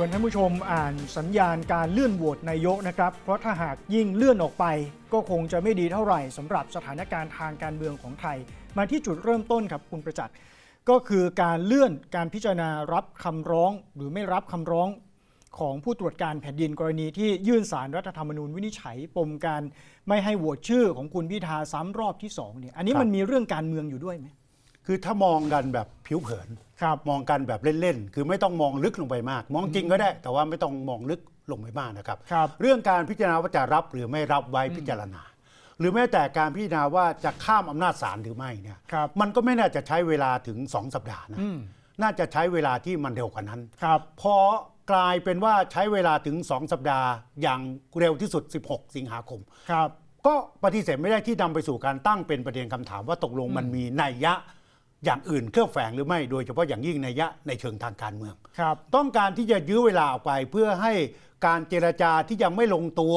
วนท่านผู้ชมอ่านสัญญาณการเลื่อนโหวตนายกนะครับ เพราะถ้าหากยิ่งเลื่อนออกไป ก็คงจะไม่ดีเท่าไหร่สำหรับสถานการณ์ทางการเมืองของไทย มาที่จุดเริ่มต้นครับคุณประจักษ์ก็คือการเลื่อนการพิจารณารับคำร้อง หรือไม่รับคำร้องของผู้ตรวจการแผ่นดินกรณีที่ยื่นสารรัฐธรรมนูญวินิจฉัยปมการไม่ให้โหวตชื่อของคุณพิธาซ้ำรอบที่สองเนี่ยอันนี้มันมีเรื่องการเมืองอยู่ด้วยไหม คือถ้ามองกันแบบผิวเผินครับมองกันแบบเล่นๆ คือไม่ต้องมองลึกลงไปมาก มองจริงก็ได้ แต่ว่าไม่ต้องมองลึกลงไปมากนะครับ ครับ เรื่องการพิจารณาว่าจะรับหรือไม่รับไว้พิจารณา หรือแม้แต่การพิจารณาว่าจะข้ามอำนาจศาลหรือไม่เนี่ยครับ มันก็ไม่น่าจะใช้เวลาถึง 2 สัปดาห์นะอืมน่าจะใช้เวลาที่มันเร็วกว่านั้น ครับ พอกลายเป็นว่าใช้เวลาถึง 2 สัปดาห์ อย่างเร็วที่สุด 16 สิงหาคม ครับ ก็ปฏิเสธไม่ได้ที่นำไปสู่การตั้งเป็นประเด็นคำถามว่าตกลงมันมีนัยยะ อย่างอื่นเคลือบแฝงหรือไม่โดยเฉพาะอย่างยิ่งนัยยะในเชิงทางการเมือง ครับ ต้องการที่จะยื้อเวลาออกไปเพื่อให้การเจรจาที่ยังไม่ลงตัว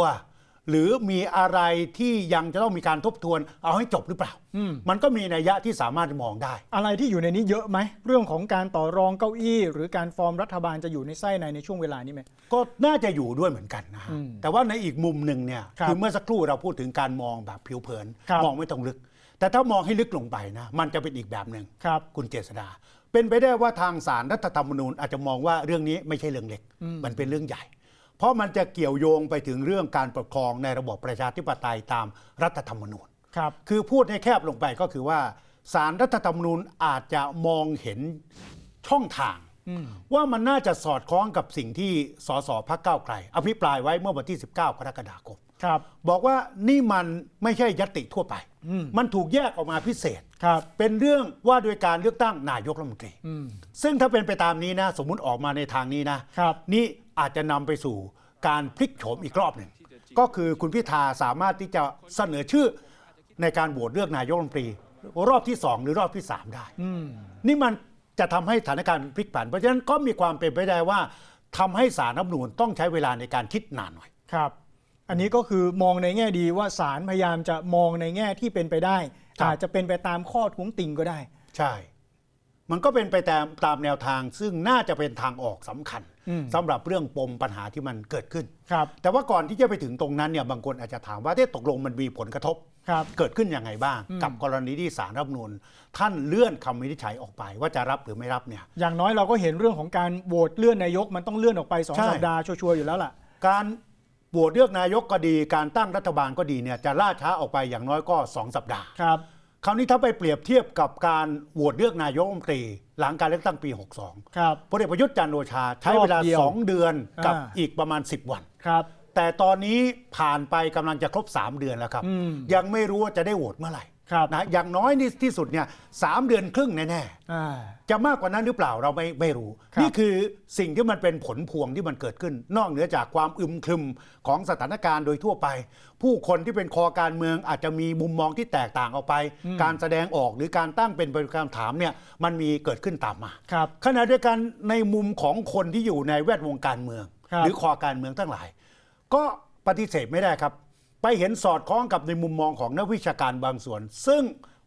หรือมีอะไรที่ยังจะต้องมีการทบทวนเอาให้จบหรือเปล่า อืม มันก็มีนัยยะที่สามารถมองได้ อะไรที่อยู่ในนี้เยอะไหม เรื่องของการต่อรองเก้าอี้ หรือการฟอร์มรัฐบาลจะอยู่ในไส้ในในช่วงเวลานี้ไหม ก็น่าจะอยู่ด้วยเหมือนกันนะฮะอืมแต่ว่าในอีกมุมหนึ่งเนี่ยครับคือเมื่อสักครู่เราพูดถึงการมองแบบผิวเผิน ครับ มองไม่ต้องลึก แต่ถ้ามองให้ลึกลงไปนะมันจะเป็นอีกแบบหนึ่งครับ คุณเจษดา เป็นไปได้ว่าทางสารรัฐธรรมนูญอาจจะมองว่าเรื่องนี้ไม่ใช่เรื่องเล็กอืมมันเป็นเรื่องใหญ่ เพราะมันจะเกี่ยวโยงไปถึงเรื่องการปกครองในระบบประชาธิปไตยตามรัฐธรรมนูญครับคือพูดให้แคบลงไปก็คือว่าสารรัฐธรรมนูญอาจจะมองเห็นช่องทางอืมว่ามันน่าจะสอดคล้องกับสิ่งที่สสพักเก้าวไกล อภิปรายไว้เมื่อวันที่ 19 กรกฎาคมครับ บอกว่านี่มันไม่ใช่ยติทั่วไปอื มมันถูกแยกออกมาพิเศษครับเป็นเรื่องว่าโดยการเลือกตั้งนายกรัฐมนตรีอืมซึ่งถ้าเป็นไปตามนี้นะ สมมุติออกมาในทางนี้นะครับนี่อาจจะนำไปสู่การพลิกโฉมอีกรอบหนึ่งก็คือคุณพิธาสามารถที่จะเสนอชื่อในการโหวตเลือกนายกรัฐมนตรี รอบที่2หรือรอบที่3ได้อืมนี่มันจะทำให้สถานการณ์พลิกผัน เพราะฉะนั้นก็มีความเป็นไปได้ว่าทำให้สารรัฐธรรมนูญต้องใช้เวลาในการคิดนานหน่อยครับ อันนี้ก็คือมองในแง่ดีว่าศาลพยายามจะมองในแง่ที่เป็นไปได้ ครับ อาจจะเป็นไปตามข้อท้วงติงก็ได้ ใช่ มันก็เป็นไปตามตามแนวทางซึ่งน่าจะเป็นทางออกสำคัญอืม สำหรับเรื่องปมปัญหาที่มันเกิดขึ้น ครับแต่ว่าก่อนที่จะไปถึงตรงนั้นเนี่ยบางคนอาจจะถามว่าที่ตกลงมันมีผลกระทบ ครับ เกิดขึ้นยังไงบ้าง อืม กับกรณีที่สารรัฐธรรมนูญท่านเลื่อนคำวินิจฉัยออกไป ว่าจะรับหรือไม่รับเนี่ย อย่างน้อยเราก็เห็นเรื่องของการโหวตเลื่อนนายกมันต้องเลื่อนออกไปสองใช่ สัปดาห์ชัวร์ๆอยู่แล้วล่ะ การ โหวตเลือกนายกก็ดีการตั้งรัฐบาลก็ดีเนี่ยจะล่าช้าออกไปอย่างน้อยก็ 2 สัปดาห์ ครับ คราวนี้ถ้าไปเปรียบเทียบกับการโหวตเลือกนายกรัฐมนตรี หลังการเลือกตั้งปี 62ครับ พลเอกประยุทธ์จันทร์โอชาใช้เวลารอบเดียว 2 เดือนกับอ่าอีกประมาณ 10 วัน ครับ แต่ตอนนี้ผ่านไปกำลังจะครบ 3 เดือนแล้วครับ อืม ยังไม่รู้ว่าจะได้โหวตเมื่อไหร่ครับ นะอย่างน้อยนี่ที่สุดเนี่ยสามเดือนครึ่งแน่ๆอ่าจะมากกว่านั้นหรือเปล่าเราไม่ไม่รู้ครับนี่คือสิ่งที่มันเป็นผลพวงที่มันเกิดขึ้น นอกเหนือจากความอึมครึมของสถานการณ์โดยทั่วไป ผู้คนที่เป็นคอการเมืองอาจจะมีมุมมองที่แตกต่างออกไป การแสดงออกหรือการตั้งเป็นประเด็นคำถามเนี่ยมันมีเกิดขึ้นตามมาครับขณะเดียวกันในมุมของคนที่อยู่ในแวดวงการเมืองครับหรือคอการเมืองทั้งหลาย ก็ปฏิเสธไม่ได้ครับ ไปเห็นสอดคล้องกับในมุมมองของนักวิชาการบางส่วน ซึ่ง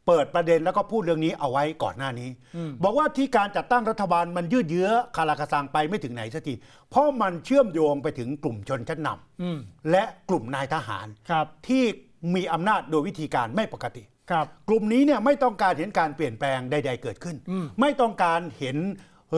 เปิดประเด็นแล้วก็พูดเรื่องนี้เอาไว้ก่อนหน้านี้ บอกว่าที่การจัดตั้งรัฐบาลมันยืดเยื้อคาราคาซังไปไม่ถึงไหนสักทีเพราะมันเชื่อมโยงไปถึงกลุ่มชนชั้นนอืมำและกลุ่มนายทหารครับที่มีอำนาจโดยวิธีการไม่ปกติครับกลุ่มนี้เนี่ยไม่ต้องการเห็นการเปลี่ยนแปลงใด ๆ เกิดขึ้นอืมไม่ต้องการเห็น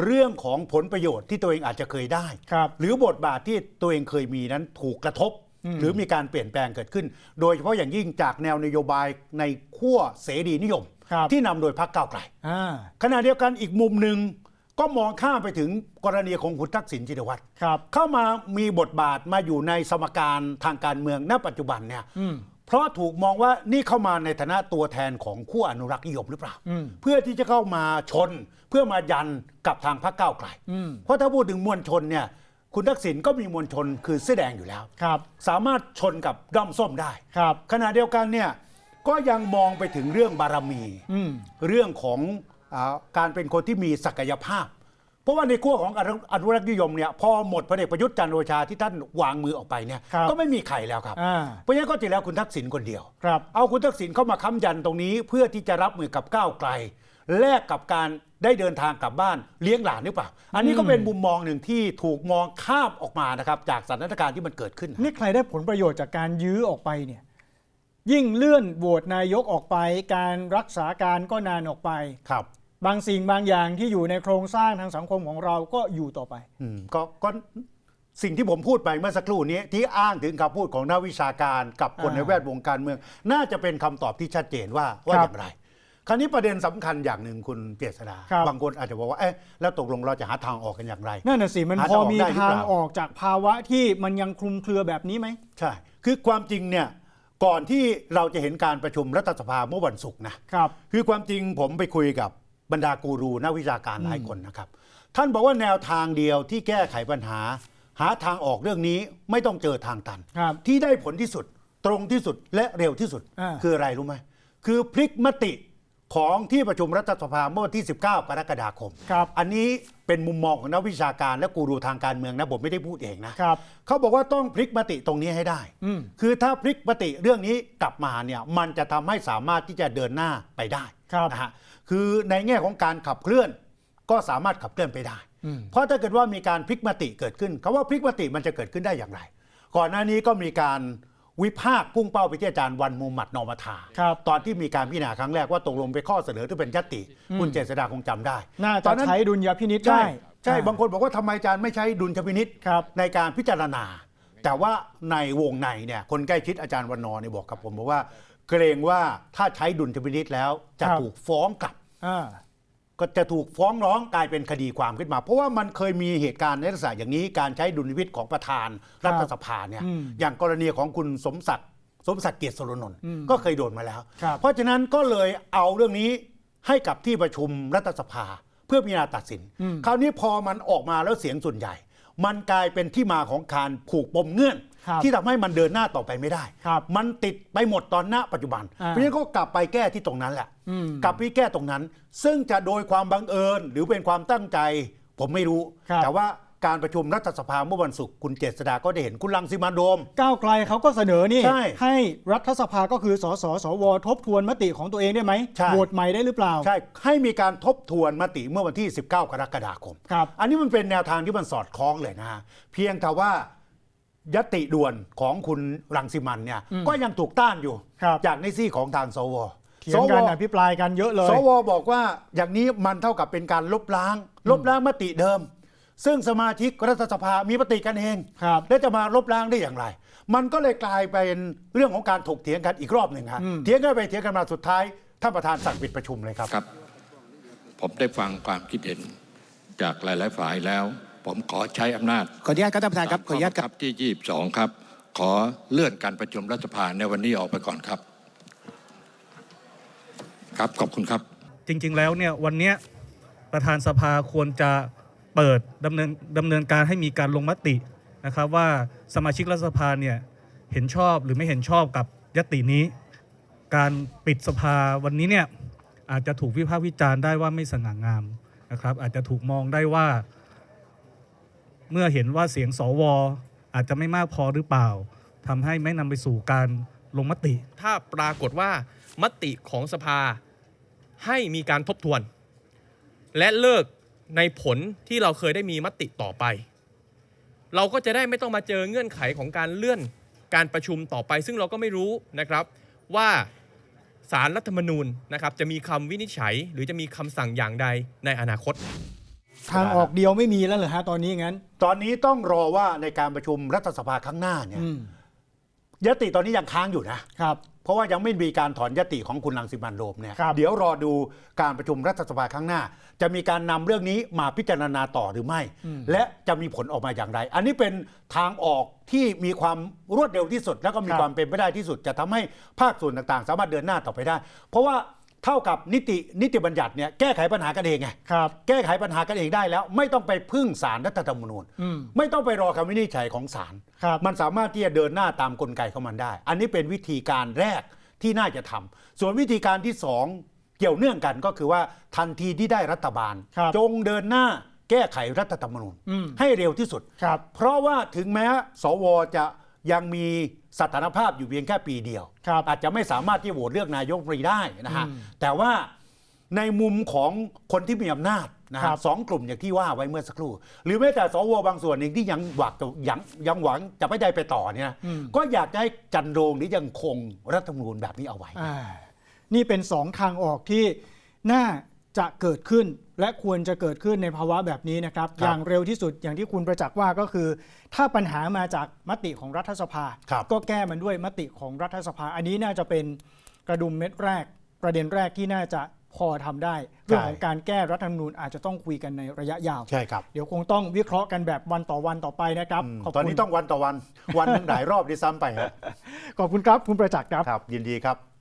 เรื่องของผลประโยชน์ที่ตัวเองอาจจะเคยได้ครับหรือบทบาทที่ตัวเองเคยมีนั้นถูกกระทบ หรือมีการเปลี่ยนแปลงเกิดขึ้น โดยเฉพาะอย่างยิ่งจากแนวนโยบายในขั้วเสรีนิยมครับที่นำโดยพรรคก้าวไกลอ่าขณะเดียวกันอีกมุมหนึ่งก็มองข้ามไปถึงกรณีของคุณทักษิณชินวัตรครับเข้ามามีบทบาทมาอยู่ในสมการทางการเมืองณปัจจุบันเนี่ยอืมเพราะถูกมองว่านี่เข้ามาในฐานะตัวแทนของขั้วอนุรักษ์นิยมหรือเปล่าอืมเพื่อที่จะเข้ามาชน เพื่อมายันกับทางพรรคก้าวไกลอืมเพราะถ้าพูดถึงมวลชนเนี่ย คุณทักษิณก็มีมวลชนคือเสื้อแดงอยู่แล้ว ครับสามารถชนกับด้อมส้มได้ ครับ ขณะเดียวกันเนี่ยก็ยังมองไปถึงเรื่องบารมี อืม เรื่องของอาการเป็นคนที่มีศักยภาพ เพราะว่าในขั้วของอนุอนุรักษ์นิยมเนี่ยพอหมดพลเอกประยุทธ์จันทร์โอชาที่ท่านวางมือออกไปเนี่ยครับ ก็ไม่มีใครแล้วครับ อ่า เพราะฉะนั้นก็จะแล้วคุณทักษิณคนเดียว ครับ เอาคุณทักษิณเข้ามาค้ำยันตรงนี้เพื่อที่จะรับมือกับก้าวไกล แลกกับการได้เดินทางกลับบ้านเลี้ยงหลานหรือเปล่า อันนี้ก็เป็นมุมมองหนึ่งที่ถูกมองข้ามออกมานะครับ จากสถานการณ์ที่มันเกิดขึ้น นี่ใครได้ผลประโยชน์จากการยื้อออกไปเนี่ยยิ่งเลื่อนโหวตนายกออกไป การรักษาการก็นานออกไปครับ บางสิ่งบางอย่างที่อยู่ในโครงสร้างทางสังคมของเราก็อยู่ต่อไปอืมก็ก็สิ่งที่ผมพูดไปเมื่อสักครู่นี้ที่อ้างถึงคำพูดของนักวิชาการกับคนอ่าในแวดวงการเมือง น่าจะเป็นคำตอบที่ชัดเจนว่าว่าครัอบย่างไร คราวนี้ประเด็นสำคัญอย่างหนึ่งคุณเปียษดาครับ บางคนอาจจะบอกว่าเอ๊ะแล้วตกลงเราจะหาทางออกกันอย่างไร นั่นน่ะสิมันหาพอทางออกมีได้หรือทางเปล่า ออกจากภาวะที่มันยังคลุมเครือแบบนี้ไหม ใช่ คือความจริงเนี่ยก่อนที่เราจะเห็นการประชุมรัฐสภาเมื่อวันศุกร์นะครับ คือความจริงผมไปคุยกับบรรดากูรูนักวิชาการหลายคนนะครับ ท่านบอกว่าแนวทางเดียวที่แก้ไขปัญหา หาทางออกเรื่องนี้ไม่ต้องเจอทางตัน ครับที่ได้ผลที่สุดตรงที่สุดและเร็วที่สุด อ่า คืออะไรรู้ไหมคือพลิกมติ ของที่ประชุมรัฐสภาเมื่อวันที่ 19 กรกฎาคม ครับ อันนี้เป็นมุมมองของนักวิชาการและกูรูทางการเมืองนะผมไม่ได้พูดเองนะครับ เขาบอกว่าต้องพลิกมติตรงนี้ให้ได้ อืม คือถ้าพลิกมติเรื่องนี้กลับมาเนี่ยมันจะทำให้สามารถที่จะเดินหน้าไปได้ครับ นะฮะคือในแง่ของการขับเคลื่อนก็สามารถขับเคลื่อนไปได้ อืม เพราะถ้าเกิดว่ามีการพลิกมติเกิดขึ้นคาว่าพลิกมติมันจะเกิดขึ้นได้อย่างไร ก่อนหน้านี้ก็มีการ วิพากษ์พุ่งเป้าไปที่อาจารย์วันมุมัดนอมธาครับตอนที่มีการพิจารณาครั้งแรกว่าตกลงไปนข้อเสนอที่เป็นยตติคุณเจษฎาคงจำได้น่าตจะอนนั้นใช้ดุลยพินิษใช่ได้ใช่อ่บางคนบอกว่าทำไมอาจารย์ไม่ใช้ดุลยพินิษครับในการพิจารณา แต่ว่าในวงในเนี่ยคนใกล้ชิดอาจารย์วันนอร์เนี่ยบอกกับผมบอกว่า เกรงว่าถ้าใช้ดุลยพินิษแล้วจะครับถูกฟ้องกลับอ่า ก็จะถูกฟ้องร้องกลายเป็นคดีความขึ้นมา เพราะว่ามันเคยมีเหตุการณ์ในลักษณะอย่างนี้การใช้ดุลยพินิษของประธานรัฐสภาเนี่ยอืมอย่างกรณีของคุณสมศักดิ์สมศักดิ์เกียรติสรนนท์อืมก็เคยโดนมาแล้วครับเพราะฉะนั้นก็เลยเอาเรื่องนี้ให้กับที่ประชุมรัฐสภา เพื่อพิจารณาตัดสินอืมคราวนี้พอมันออกมาแล้วเสียงส่วนใหญ่ มันกลายเป็นที่มาของการผูกปมเงื่อน ครับที่ทำให้มันเดินหน้าต่อไปไม่ได้ ครับมันติดไปหมดตอนหน้าปัจจุบัน อ่า เพราะฉะนั้นก็กลับไปแก้ที่ตรงนั้นแหละ อืม กลับไปแก้ตรงนั้น ซึ่งจะโดยความบังเอิญ หรือเป็นความตั้งใจ ผมไม่รู้ ครับ แต่ว่าการประชุมรัฐสภาเมื่อวันศุกร์คุณเจษดาก็ได้เห็นคุณลังสิมันต์โรม ก้าวไกลเขาก็เสนอนี่ใช่ให้รัฐสภาก็คือสสสวทบทวนมติของตัวเองได้ไหมใช่ โหวตใหม่ได้หรือเปล่าใช่ ให้มีการทบทวนมติเมื่อวันที่ 19 กรกฎาคม ครับ อันนี้มันเป็นแนวทางที่มันสอดคล้องเลยนะฮะเพียงแต่ว่า ยติด่วนของคุณรังสิมันต์เนี่ยอืมก็ยังถูกต้านอยู่ ครับจากในซี่ของทางสวเถียงกันอภิปรายกันเยอะเลย สวบอกว่าอย่างนี้มันเท่ากับเป็นการลบล้าง ลบล้างมติเดิม ซึ่งสมาชิกรัฐสภามีมติกันเองครับแล้วจะมาลบล้างได้อย่างไร มันก็เลยกลายเป็นเรื่องของการถกเถียงกันอีกรอบหนึ่งฮะอืมเถียงกันไปเถียงกันมาสุดท้ายท่านประธานสั่งปิดประชุมเลยครับครับ ผมได้ฟังความคิดเห็นจากหลาย ๆ ฝ่ายแล้ว ผมขอใช้อำนาจขออนุญาตครับท่านประธานครับขออนุญาตครับข้บังที่22ครับ ขอเลื่อนการประชุมรัฐสภาในวันนี้ออกไปก่อนครับ ครับขอบคุณครับ จริง ๆ แล้วเนี่ยวันเนี้ยประธานสภาควรจะเปิดดำเนินดำเนินการให้มีการลงมตินะครับว่าสมาชิกรัฐสภาเนี่ยเห็นชอบหรือไม่เห็นชอบกับยตินี้ การปิดสภาวันนี้เนี่ยอาจจะถูกวิพากษ์วิจารณ์ได้ว่าไม่สง่างามนะครับอาจจะถูกมองได้ว่า เมื่อเห็นว่าเสียงสวอาจจะไม่มากพอหรือเปล่าทำให้ไม่นำไปสู่การลงมติ ถ้าปรากฏว่ามติของสภาให้มีการทบทวน และเลิกในผลที่เราเคยได้มีมติต่อไป เราก็จะได้ไม่ต้องมาเจอเงื่อนไขของการเลื่อนการประชุมต่อไป ซึ่งเราก็ไม่รู้นะครับว่าสารรัฐธรรมนูญนะครับจะมีคำวินิจฉัย หรือจะมีคำสั่งอย่างใดในอนาคต ทางออกเดียวไม่มีแล้วเหรอฮะตอนนี้งั้น ตอนนี้ต้องรอว่าในการประชุมรัฐสภาครั้งหน้าเนี่ยอืมยติตอนนี้ยังค้างอยู่นะ ครับ เพราะว่ายังไม่มีการถอนยติของคุณรังสิมันต์โรมเนี่ยครับ เดี๋ยวรอดูการประชุมรัฐสภาครั้งหน้า จะมีการนำเรื่องนี้มาพิจารณาต่อหรือไม่ และจะมีผลออกมาอย่างไร อันนี้เป็นทางออกที่มีความรวดเร็วที่สุด แล้วก็มีความเป็นไปได้ที่สุด จะทำให้ภาคส่วนต่างๆ สามารถเดินหน้าต่อไปได้ เพราะว่า เท่ากับนิตินิติบัญญัติเนี่ยแก้ไขปัญหากันเองไงครับแก้ไขปัญหากันเองได้แล้ว ไม่ต้องไปพึ่งศาลรัฐธรรมนูญ อืม ไม่ต้องไปรอคำวินิจฉัยของศาลครับ มันสามารถที่จะเดินหน้าตามกลไกของมันได้ อันนี้เป็นวิธีการแรกที่น่าจะทำส่วนวิธีการที่สองเกี่ยวเนื่องกันก็คือว่าทันทีที่ได้รัฐบาล ครับจงเดินหน้าแก้ไขรัฐธรรมนูญอืม ให้เร็วที่สุด ครับ เพราะว่าถึงแม้สวจะ ยังมีสถานภาพอยู่เพียงแค่ปีเดียวครับอาจจะไม่สามารถที่โหวตเลือกนายกรัฐมนตรีได้นะฮะอืมแต่ว่าในมุมของคนที่มีอำนาจนะคครัรับบสองกลุ่มอย่างที่ว่าไว้เมื่อสักครู่ หรือแม้แต่สวบางส่วนเองที่ยังหวังจะยังยังหวังจะไม่ได้ไปต่อเนี่ยอืมก็อยากจะให้จันโรงนี้ยังคงรัฐธรรมนูญแบบนี้เอาไว้อ่านี่เป็นสองทางออกที่น่า จะเกิดขึ้น และควรจะเกิดขึ้นในภาวะแบบนี้นะครับครับอย่างเร็วที่สุดอย่างที่คุณประจักษ์ว่าก็คือ ถ้าปัญหามาจากมติของรัฐสภาครับก็แก้มันด้วยมติของรัฐสภา อันนี้น่าจะเป็นกระดุมเม็ดแรก ประเด็นแรกที่น่าจะพอทำได้เรื่องของการแก้รัฐธรรมนูญอาจจะต้องคุยกันในระยะยาวใช่ครับเดี๋ยวคงต้องวิเคราะห์กันแบบวันต่อวันต่อไปนะครับอืมขอบตอนคุณนี้ต้องวันต่อวันวันหนึ่งหลายรอบด้วยซ้ำไปครับขอบคุณครับคุณประจักษ์ครับครับ ยินดีครับ